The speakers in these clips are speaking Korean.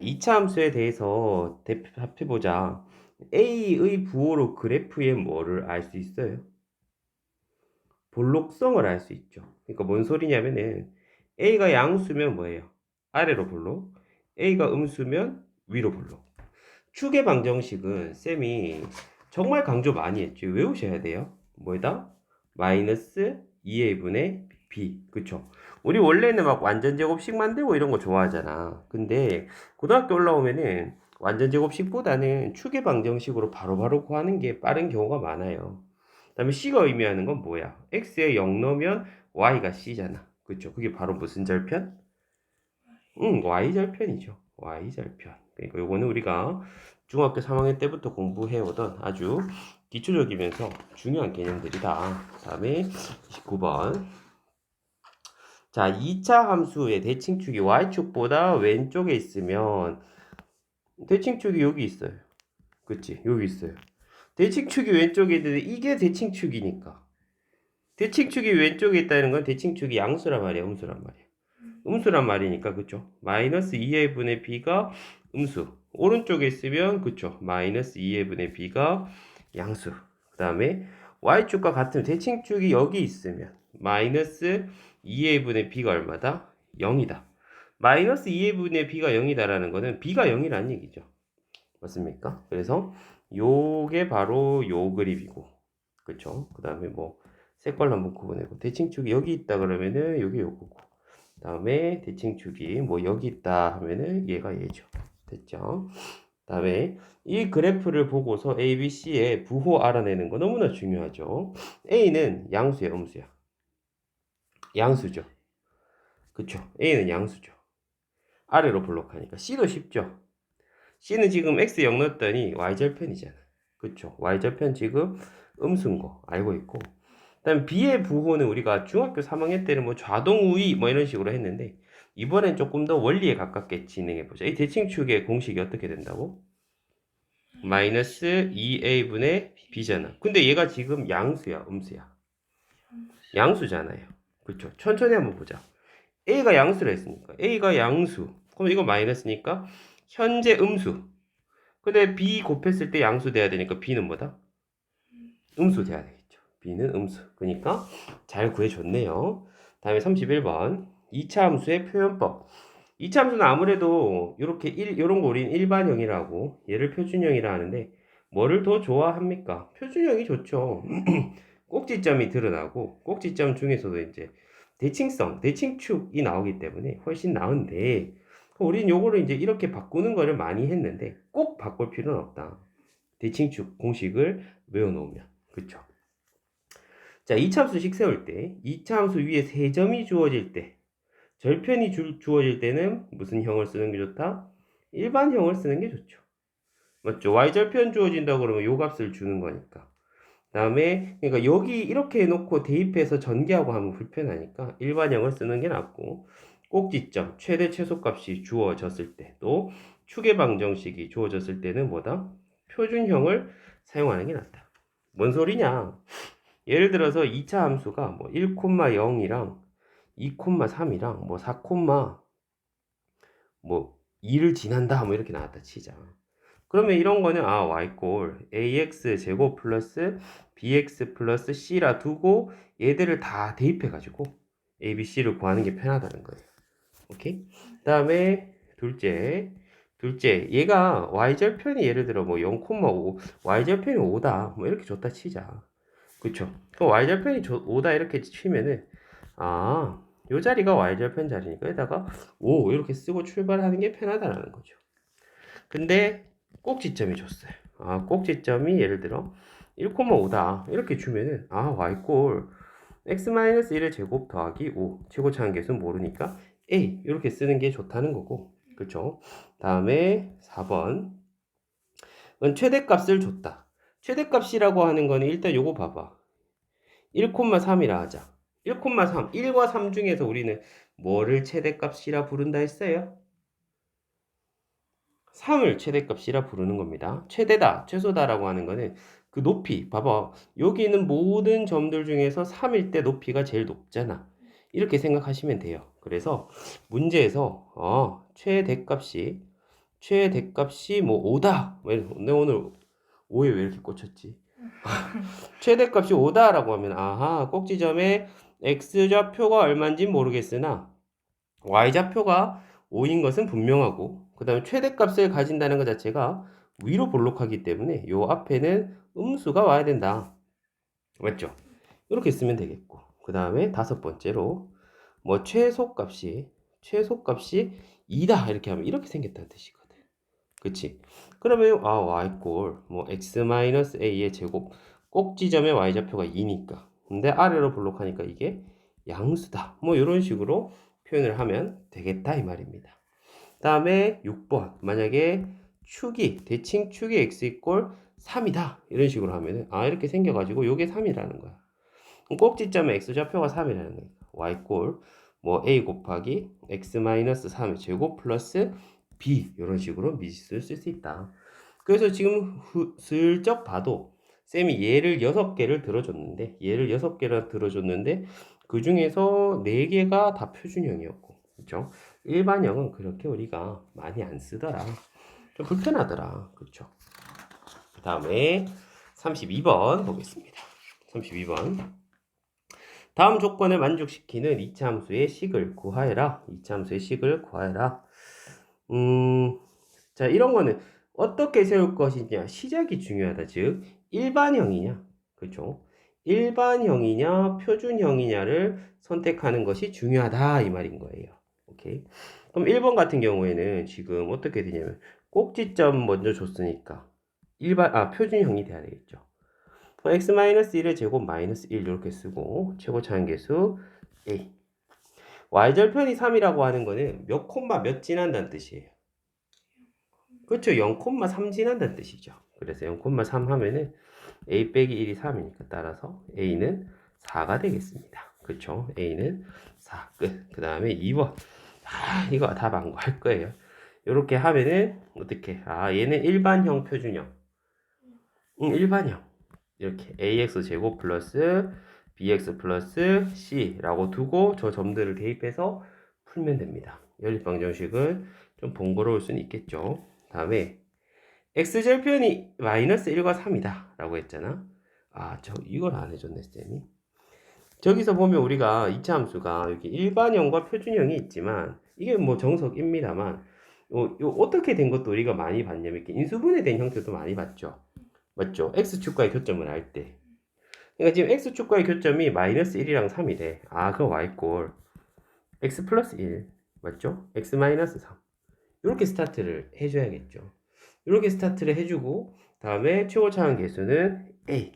2차 함수에 대해서 대답해보자. A의 부호로 그래프의 뭐를 알 수 있어요? 볼록성을 알 수 있죠. 그러니까 뭔 소리냐면은 A가 양수면 뭐예요? 아래로 볼록. A가 음수면 위로 볼록. 축의 방정식은 쌤이 정말 강조 많이 했죠. 외우셔야 돼요. 뭐에다? 마이너스 2a분의 b. 그쵸? 우리 원래는 막 완전 제곱식 만들고 이런 거 좋아하잖아. 근데 고등학교 올라오면은 완전 제곱식보다는 축의 방정식으로 바로바로 구하는 게 빠른 경우가 많아요. 그 다음에 c가 의미하는 건 뭐야? x에 0 넣으면 y가 c잖아. 그쵸? 그게 바로 무슨 절편? 응, y 절편이죠. y 절편. 그러니까 요거는 우리가 중학교 3학년 때부터 공부해오던 아주 기초적이면서 중요한 개념들이다. 그 다음에 29번. 자, 2차 함수의 대칭축이 y축보다 왼쪽에 있으면 대칭축이 여기 있어요. 그치? 여기 있어요. 대칭축이 왼쪽에 있는데 이게 대칭축이니까. 대칭축이 왼쪽에 있다는 건 대칭축이 양수란 말이야, 음수란 말이야. 음수란 말이니까, 그쵸? 마이너스 2의 분의 b가 음수. 오른쪽에 있으면, 그쵸? 마이너스 2의 분의 b가 양수. 그 다음에 y축과 같은 대칭축이 여기 있으면 마이너스 2의 분의 b가 얼마다? 0이다. 마이너스 2의 분의 b가 0이다라는 거는 b가 0이라는 얘기죠. 맞습니까? 그래서 요게 바로 요 그립이고 그쵸? 그 다음에 뭐 색깔로 한번 구분해고 대칭축이 여기 있다 그러면은 요게 요거고 그 다음에 대칭축이 뭐 여기 있다 하면은 얘가 얘죠. 됐죠? 그 다음에 이 그래프를 보고서 A, B, C의 부호 알아내는 거 너무나 중요하죠. A는 양수야, 음수야? 양수죠. 그쵸? A는 양수죠. 아래로 블록하니까 C도 쉽죠. C는 지금 X 0 넣었더니 Y절편이잖아. 그쵸? Y절편 지금 음수인 거 알고 있고. 그다음 B의 부호는 우리가 중학교 3학년 때는 뭐 좌동우위 뭐 이런 식으로 했는데 이번엔 조금 더 원리에 가깝게 진행해 보자. 이 대칭축의 공식이 어떻게 된다고? 마이너스 2a분의 b잖아. 근데 얘가 지금 양수야, 음수야. 양수잖아요. 그렇죠? 천천히 한번 보자. a가 양수라 했으니까 a가 양수. 그럼 이거 마이너스니까 현재 음수. 근데 b 곱했을 때 양수 돼야 되니까 b는 뭐다? 음수 돼야 되겠죠. b는 음수. 그러니까 잘 구해줬네요. 다음에 31번. 2차 함수의 표현법. 2차 함수는 아무래도 이렇게 일, 이런 거 우리는 일반형이라고 얘를 표준형이라 하는데 뭐를 더 좋아합니까? 표준형이 좋죠. 꼭지점이 드러나고 꼭지점 중에서도 이제 대칭성, 대칭축이 나오기 때문에 훨씬 나은데 우리는 요거를 이제 이렇게 바꾸는 거를 많이 했는데 꼭 바꿀 필요는 없다. 대칭축 공식을 외워놓으면 그쵸? 자, 2차 함수식 세울 때 2차 함수 위에 세 점이 주어질 때 절편이 주, 주어질 때는 무슨 형을 쓰는 게 좋다? 일반형을 쓰는 게 좋죠. 맞죠? y절편 주어진다 그러면 요 값을 주는 거니까. 다음에 그러니까 여기 이렇게 해놓고 대입해서 전개하고 하면 불편하니까 일반형을 쓰는 게 낫고 꼭지점 최대 최소값이 주어졌을 때 또 축의 방정식이 주어졌을 때는 뭐다? 표준형을 사용하는 게 낫다. 뭔 소리냐? 예를 들어서 2차 함수가 뭐 1,0이랑 2,3이랑 뭐 4, 뭐 2를 지난다 뭐 이렇게 나왔다 치자. 그러면 이런 거는 아 y꼴 ax 제곱 플러스 bx 플러스 c라 두고 얘들을 다 대입해 가지고 a, b, c를 구하는 게 편하다는 거예요. 오케이? 그다음에 둘째 둘째 얘가 y절편이 예를 들어 뭐 0,5 y절편이 5다 뭐 이렇게 줬다 치자. 그쵸? 그 y절편이 5다 이렇게 치면은 아, 요 자리가 y절편 자리니까 여기다가 5 이렇게 쓰고 출발하는 게 편하다라는 거죠. 근데 꼭지점이 줬어요. 아, 꼭지점이 예를 들어 1,5다 이렇게 주면은 아, y꼴 x-1의 제곱 더하기 5 최고차항 계수는 모르니까 a 이렇게 쓰는 게 좋다는 거고 그쵸? 다음에 4번 최대값을 줬다. 최대값이라고 하는 거는 일단 요거 봐봐. 1,3이라 하자. 1,3. 1과 3 중에서 우리는 뭐를 최대값이라 부른다 했어요? 3을 최대값이라 부르는 겁니다. 최대다, 최소다라고 하는 거는 그 높이, 봐봐. 여기 있는 모든 점들 중에서 3일 때 높이가 제일 높잖아. 이렇게 생각하시면 돼요. 그래서 문제에서 어, 최대값이 최대값이 뭐 5다. 왜내 오늘 5에 왜 이렇게 꽂혔지? 최대값이 5다라고 하면 아하 꼭지점에 x좌표가 얼마인지 모르겠으나 y좌표가 5인 것은 분명하고 그 다음에 최대값을 가진다는 것 자체가 위로 볼록하기 때문에 요 앞에는 음수가 와야 된다. 맞죠? 이렇게 쓰면 되겠고 그 다음에 다섯 번째로 뭐 최소값이 최소값이 2다 이렇게 하면 이렇게 생겼다는 뜻이거든. 그치? 그러면 아 y꼴 뭐 x 마이너스 a의 제곱 꼭지점의 y좌표가 2니까 근데 아래로 볼록하니까 이게 양수다. 뭐 이런 식으로 표현을 하면 되겠다 이 말입니다. 다음에 6번 만약에 축이 대칭 축이 x 이꼴 3이다 이런 식으로 하면은 아 이렇게 생겨가지고 요게 3이라는 거야. 꼭지점의 x 좌표가 3이라는 거야. y 꼴뭐 a 곱하기 x 마이너스 3의 제곱 플러스 b 이런 식으로 미지수를 쓸 수 있다. 그래서 지금 후, 슬쩍 봐도 쌤이 얘를 6개를 들어줬는데 얘를 6개를 들어줬는데 그 중에서 4개가 다 표준형이었고 그렇죠? 일반형은 그렇게 우리가 많이 안 쓰더라. 좀 불편하더라. 그렇죠? 그 다음에 32번 보겠습니다. 32번. 다음 조건을 만족시키는 이차 함수의 식을 구하여라. 이차 함수의 식을 구하여라. 음, 자, 이런 거는 어떻게 세울 것이냐. 시작이 중요하다. 즉, 일반형이냐. 그렇죠? 일반형이냐, 표준형이냐를 선택하는 것이 중요하다. 이 말인 거예요. 오케이. 그럼 1번 같은 경우에는 지금 어떻게 되냐면, 꼭지점 먼저 줬으니까, 일반, 아, 표준형이 돼야 되겠죠. x-1의 제곱 마이너스 1 이렇게 쓰고 최고 차항계수 a. y절편이 3이라고 하는 거는 몇 콤마 몇 지난다는 뜻이에요. 그렇죠. 0,3 지난다는 뜻이죠. 그래서 0,3 하면은 a 빼기 1이 3이니까 따라서 a는 4가 되겠습니다. 그렇죠? A는 4 끝. 그 다음에 2번 아 이거 다 망고할 거예요 이렇게 하면은 어떻게 아 얘는 일반형 표준형 응 일반형 이렇게 ax 제곱 플러스 bx 플러스 c라고 두고 저 점들을 대입해서 풀면 됩니다. 연립방정식은 좀 번거로울 수는 있겠죠. 다음에 x절편이 마이너스 1과 3이다 라고 했잖아. 아, 저 이걸 안 해줬네, 쌤이. 저기서 보면 우리가 이차 함수가 여기 일반형과 표준형이 있지만 이게 뭐 정석입니다만 요, 요 어떻게 된 것도 우리가 많이 봤냐면 이렇게 인수분해 된 형태도 많이 봤죠. 맞죠? x축과의 교점을 알 때. 그러니까 지금 x축과의 교점이 마이너스 1이랑 3이 래. 아, 그럼 y꼴 x 플러스 1. 맞죠? x 마이너스 3. 이렇게 스타트를 해줘야겠죠. 이렇게 스타트를 해주고 다음에 최고 차항 계수는 a.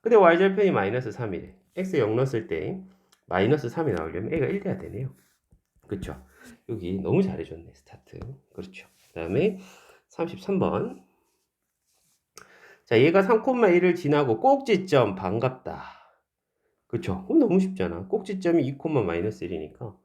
근데 y절편이 마이너스 3이래. X 0 넣었을 때 마이너스 3이 나오려면 a가 1 돼야 되네요. 그렇죠? 여기 너무 잘해줬네 스타트. 그렇죠. 그 다음에 33번 자, 얘가 3,1을 지나고 꼭지점 반갑다. 그쵸? 그럼 너무 쉽잖아. 꼭지점이 2, 마이너스 1이니까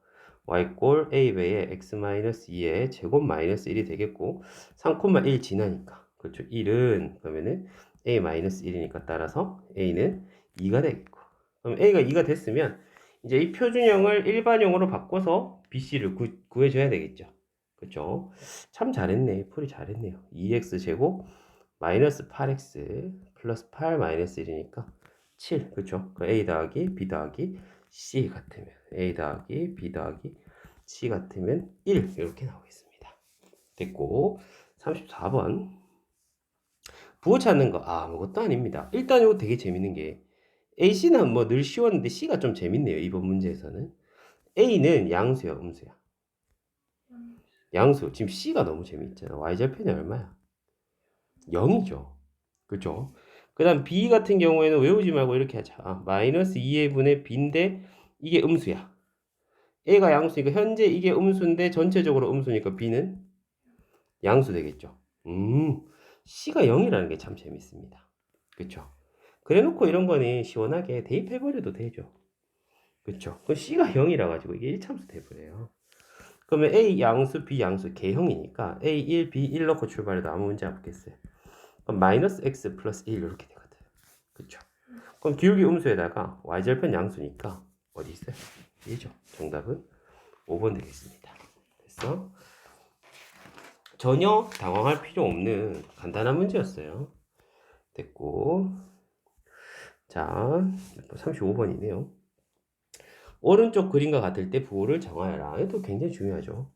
y꼴 a배의 x 마이너스 2의 제곱 마이너스 1이 되겠고 3,1 지나니까 그렇죠. 1은 그러면은 a 마이너스 1이니까 따라서 a는 2가 되겠고 그럼 a가 2가 됐으면 이제 이 표준형을 일반형으로 바꿔서 bc를 구, 구해줘야 되겠죠. 그쵸? 참 잘했네. 풀이 잘했네요. 2x 제곱 마이너스 8x 플러스 8 마이너스 1이니까 7 그쵸? 그 a 더하기 b 더하기 c 같으면 a 더하기 b 더하기 c 같으면 1 이렇게 나오겠습니다. 됐고 34번 부호 찾는 거 아, 아무것도 아닙니다. 일단 이거 되게 재밌는 게 AC는 뭐 늘 쉬웠는데 C가 좀 재밌네요. 이번 문제에서는 A는 양수야, 음수야. 양수. 지금 C가 너무 재밌잖아. Y절편이 얼마야? 0이죠. 그죠? 그 다음 B 같은 경우에는 외우지 말고 이렇게 하자. 아, 마이너스 2의 분의 B인데 이게 음수야. A가 양수니까 현재 이게 음수인데 전체적으로 음수니까 B는 양수 되겠죠. 음, C가 0이라는 게 참 재밌습니다. 그쵸? 그래 놓고 이런 거는 시원하게 대입해버려도 되죠. 그쵸? 그 C가 0이라 가지고 이게 1참수 돼버려요. 그러면 A 양수, B 양수 개형이니까 A1, B1 넣고 출발해도 아무 문제 없겠어요. 그럼 마이너스 x 플러스 1 이렇게 되거든. 그쵸? 그럼 기울기 음수에다가 y절편 양수니까 어디 있어요? 얘죠. 정답은 5번 되겠습니다. 됐어? 전혀 당황할 필요 없는 간단한 문제였어요. 됐고. 자, 35번이네요. 오른쪽 그림과 같을 때 부호를 정하여라. 이것도 굉장히 중요하죠.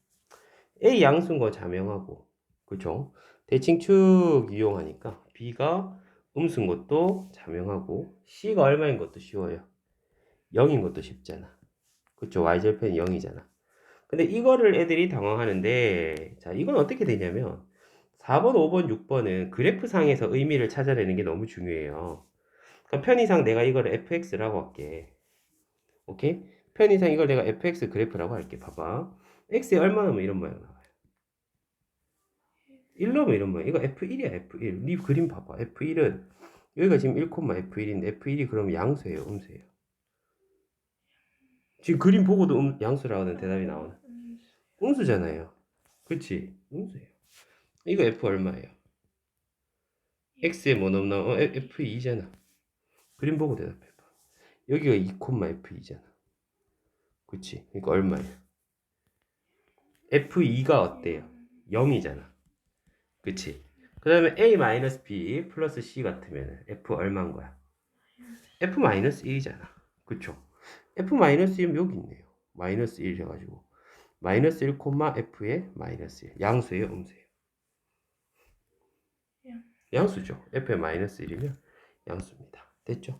A 양수인 거 자명하고, 그죠? 대칭 축 이용하니까 B가 음수인 것도 자명하고 C가 얼마인 것도 쉬워요. 0인 것도 쉽잖아. 그쵸? y절편이 0이잖아. 근데 이거를 애들이 당황하는데, 자, 이건 어떻게 되냐면, 4번, 5번, 6번은 그래프 상에서 의미를 찾아내는 게 너무 중요해요. 그럼 편의상 내가 이거를 fx라고 할게. 오케이? 편의상 이걸 내가 fx 그래프라고 할게. 봐봐. x에 얼마 넣으면 이런 모양 나와요. 1 넣으면 이런 모양. 이거 f1이야, f1. 네 그림 봐봐. f1은 여기가 지금 1,f1인데 f1이 그럼 양수예요, 음수예요? 지금 그림 보고도 음, 양수라고 하는 대답이 나오나? 음수잖아요. 그치? 음수예요. 이거 f 얼마예요? x에 뭐 넣나? 어, f2잖아. 그림 보고 대답해봐. 여기가 2,f2잖아. 그치? 그러니까 얼마예요? f2가 어때요? 0이잖아. 그치? 그 다음에 a-b 플러스 c 같으면 f 얼마인 거야? f-1이잖아. 그쵸? f-1이면 여기 있네요. 마이너스 1 해가지고 마이너스 1, f의 마이너스 1 양수예요, 음수예요? 양. 양수죠. f의 마이너스 1이면 양수입니다. 됐죠?